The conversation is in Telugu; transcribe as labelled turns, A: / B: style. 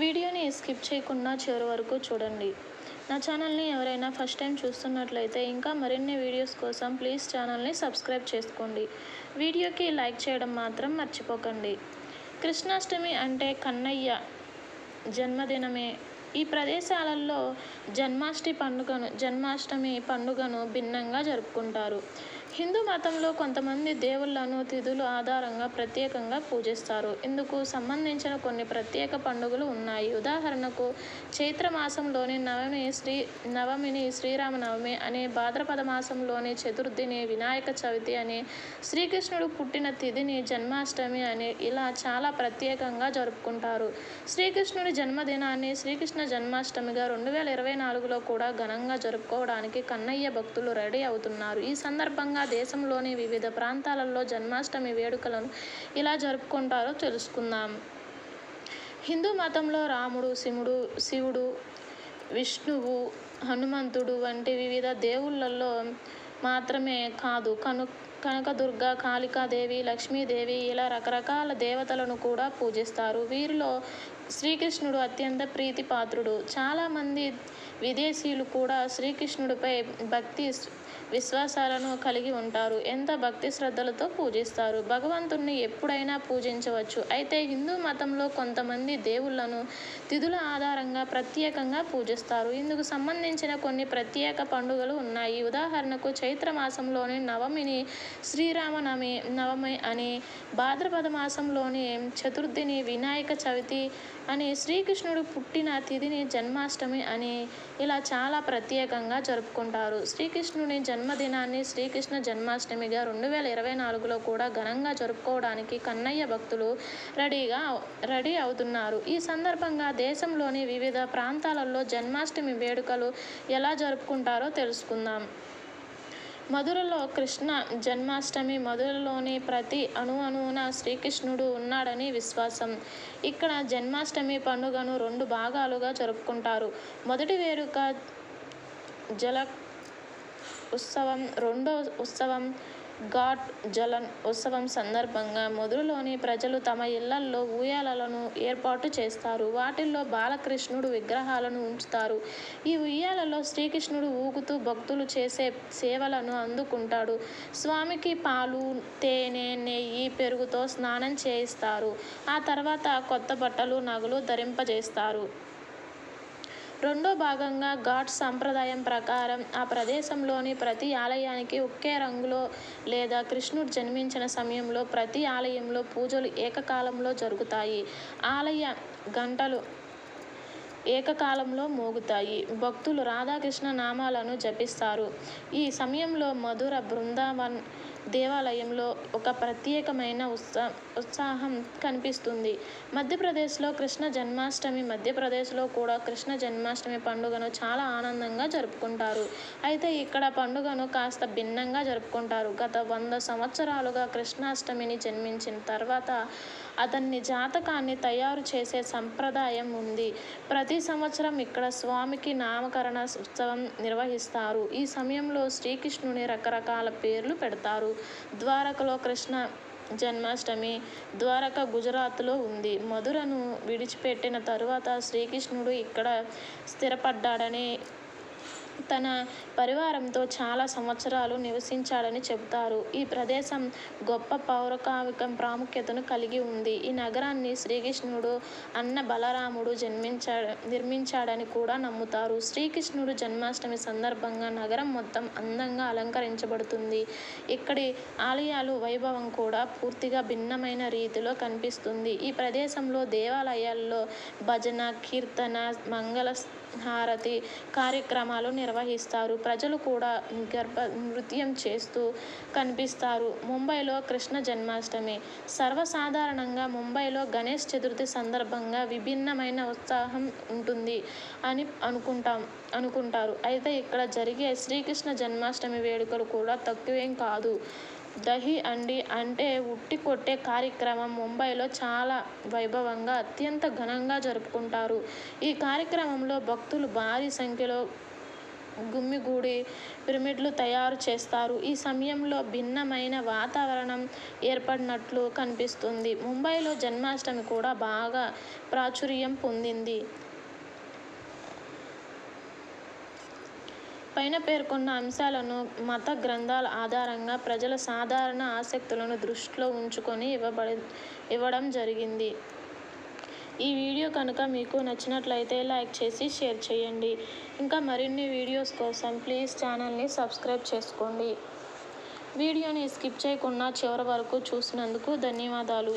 A: వీడియోని స్కిప్ చేయకుండా చివరి వరకు చూడండి. నా ఛానల్ని ఎవరైనా ఫస్ట్ టైం చూస్తున్నట్లయితే ఇంకా మరిన్ని వీడియోస్ కోసం ప్లీజ్ ఛానల్ని సబ్స్క్రైబ్ చేసుకోండి. వీడియోకి లైక్ చేయడం మాత్రం మర్చిపోకండి. కృష్ణాష్టమి అంటే కన్నయ్య జన్మదినమే. ఈ ప్రదేశాలలో జన్మాష్టమి పండుగను జన్మాష్టమి పండుగను భిన్నంగా జరుపుకుంటారు. హిందూ మతంలో కొంతమంది దేవుళ్ళను తిథులు ఆధారంగా ప్రత్యేకంగా పూజిస్తారు. ఇందుకు సంబంధించిన కొన్ని ప్రత్యేక పండుగలు ఉన్నాయి. ఉదాహరణకు చైత్ర మాసంలోని నవమి శ్రీ నవమిని శ్రీరామనవమి అనే భాద్రపద మాసంలోని చతుర్థిని వినాయక చవితి అని శ్రీకృష్ణుడు పుట్టిన తిథిని జన్మాష్టమి అని ఇలా చాలా ప్రత్యేకంగా జరుపుకుంటారు. శ్రీకృష్ణుడి జన్మదినాన్ని శ్రీకృష్ణ జన్మాష్టమిగా రెండు వేల ఇరవై నాలుగులో కూడా ఘనంగా జరుపుకోవడానికి కన్నయ్య భక్తులు రెడీ అవుతున్నారు. ఈ సందర్భంగా దేశంలోని వివిధ ప్రాంతాలలో జన్మాష్టమి వేడుకలను ఇలా జరుపుకుంటారో తెలుసుకుందాం. హిందూ మతంలో రాముడు శివుడు శివుడు విష్ణువు హనుమంతుడు వంటి వివిధ దేవుళ్ళల్లో మాత్రమే కాదు కను కనకదుర్గ కాళికాదేవి లక్ష్మీదేవి ఇలా రకరకాల దేవతలను కూడా పూజిస్తారు. వీరిలో శ్రీకృష్ణుడు అత్యంత ప్రీతిపాత్రుడు. చాలామంది విదేశీయులు కూడా శ్రీకృష్ణుడిపై భక్తి విశ్వాసాలను కలిగి ఉంటారు. ఎంత భక్తి శ్రద్ధలతో పూజిస్తారు? భగవంతుణ్ణి ఎప్పుడైనా పూజించవచ్చు. అయితే హిందూ మతంలో కొంతమంది దేవుళ్ళను తిథుల ఆధారంగా ప్రత్యేకంగా పూజిస్తారు. ఇందుకు సంబంధించిన కొన్ని ప్రత్యేక పండుగలు ఉన్నాయి. ఉదాహరణకు చైత్ర మాసంలోని నవమిని శ్రీరామనవమి నవమి అని భాద్రపద మాసంలోని చతుర్థిని వినాయక చవితి అని శ్రీకృష్ణుడు పుట్టిన తిథిని జన్మాష్టమి అని ఇలా చాలా ప్రత్యేకంగా జరుపుకుంటారు. శ్రీకృష్ణుని జన్మదినాన్ని శ్రీకృష్ణ జన్మాష్టమిగా రెండు వేల ఇరవై నాలుగులో కూడా ఘనంగా జరుపుకోవడానికి కన్నయ్య భక్తులు రెడీగా రెడీ అవుతున్నారు. ఈ సందర్భంగా దేశంలోని వివిధ ప్రాంతాలలో జన్మాష్టమి వేడుకలు ఎలా జరుపుకుంటారో తెలుసుకుందాం. మధురలో కృష్ణ జన్మాష్టమి మధురలోని ప్రతి అణు అణువున శ్రీకృష్ణుడు ఉన్నాడని విశ్వాసం. ఇక్కడ జన్మాష్టమి పండుగను రెండు భాగాలుగా జరుపుకుంటారు. మొదటి వేడుక జల ఉత్సవం రెండో ఉత్సవం ఘాట్ జలన్ ఉత్సవం సందర్భంగా మొదలులోని ప్రజలు తమ ఇళ్ళల్లో ఉయ్యాలలను ఏర్పాటు చేస్తారు. వాటిల్లో బాలకృష్ణుడు విగ్రహాలను ఉంచుతారు. ఈ ఉయ్యాలలో శ్రీకృష్ణుడు ఊగుతూ భక్తులు చేసే సేవలను అందుకుంటాడు. స్వామికి పాలు తేనె నెయ్యి పెరుగుతో స్నానం చేయిస్తారు. ఆ తర్వాత కొత్త బట్టలు నగలు ధరింపజేస్తారు. రెండో భాగంగా ఘాట్ సంప్రదాయం ప్రకారం ఆ ప్రదేశంలోని ప్రతి ఆలయానికి ఒకే రంగులో లేదా కృష్ణుడు జన్మించిన సమయంలో ప్రతి ఆలయంలో పూజలు ఏకకాలంలో జరుగుతాయి. ఆలయ గంటలు ఏకకాలంలో మోగుతాయి. భక్తులు రాధాకృష్ణ నామాలను జపిస్తారు. ఈ సమయంలో మధుర బృందావన్ దేవాలయంలో ఒక ప్రత్యేకమైన ఉత్సా ఉత్సాహం కనిపిస్తుంది. మధ్యప్రదేశ్లో కృష్ణ జన్మాష్టమి మధ్యప్రదేశ్లో కూడా కృష్ణ జన్మాష్టమి పండుగను చాలా ఆనందంగా జరుపుకుంటారు. అయితే ఇక్కడ పండుగను కాస్త భిన్నంగా జరుపుకుంటారు. గత వంద సంవత్సరాలుగా కృష్ణాష్టమిని జన్మించిన తర్వాత అతన్ని జాతకాన్ని తయారు చేసే సంప్రదాయం ఉంది. ప్రతి సంవత్సరం ఇక్కడ స్వామికి నామకరణ ఉత్సవం నిర్వహిస్తారు. ఈ సమయంలో శ్రీకృష్ణుని రకరకాల పేర్లు పెడతారు. ద్వారకలో కృష్ణ జన్మాష్టమి ద్వారక గుజరాత్లో ఉంది. మధురను విడిచిపెట్టిన తరువాత శ్రీకృష్ణుడు ఇక్కడ స్థిరపడ్డాడని తన పరివారంతో చాలా సంవత్సరాలు నివసించాడని చెబుతారు. ఈ ప్రదేశం గొప్ప పౌరకావికం ప్రాముఖ్యతను కలిగి ఉంది. ఈ నగరాన్ని శ్రీకృష్ణుడు అన్న బలరాముడు జన్మించాడు నిర్మించాడని కూడా నమ్ముతారు. శ్రీకృష్ణుడు జన్మాష్టమి సందర్భంగా నగరం మొత్తం అందంగా అలంకరించబడుతుంది. ఇక్కడి ఆలయాలు వైభవం కూడా పూర్తిగా భిన్నమైన రీతిలో కనిపిస్తుంది. ఈ ప్రదేశంలో దేవాలయాల్లో భజన కీర్తన మంగళ హారతి కార్యక్రమాలు నిర్వహిస్తారు. ప్రజలు కూడా గర్భ నృత్యం చేస్తూ కనిపిస్తారు. ముంబైలో కృష్ణ జన్మాష్టమి. సర్వసాధారణంగా ముంబైలో గణేష్ చతుర్థి సందర్భంగా విభిన్నమైన ఉత్సాహం ఉంటుంది అని అనుకుంటాం అనుకుంటారు. అయితే ఇక్కడ జరిగే శ్రీకృష్ణ జన్మాష్టమి వేడుకలు కూడా తక్కువేం కాదు. దహి అండి అంటే ఉట్టి కొట్టే కార్యక్రమం ముంబైలో చాలా వైభవంగా అత్యంత ఘనంగా జరుపుకుంటారు. ఈ కార్యక్రమంలో భక్తులు భారీ సంఖ్యలో గుమ్మిగూడి పిరమిడ్లు తయారు చేస్తారు. ఈ సమయంలో భిన్నమైన వాతావరణం ఏర్పడినట్లు కనిపిస్తుంది. ముంబైలో జన్మాష్టమి కూడా బాగా ప్రాచుర్యం పొందింది. పైన పేర్కొన్న అంశాలను మత గ్రంథాల ఆధారంగా ప్రజల సాధారణ ఆసక్తులను దృష్టిలో ఉంచుకొని ఇవ్వబడి ఇవ్వడం జరిగింది. ఈ వీడియో కనుక మీకు నచ్చినట్లయితే లైక్ చేసి షేర్ చేయండి. ఇంకా మరిన్ని వీడియోస్ కోసం ప్లీజ్ ఛానల్ని సబ్స్క్రైబ్ చేసుకోండి. వీడియోని స్కిప్ చేయకుండా చివరి వరకు చూసినందుకు ధన్యవాదాలు.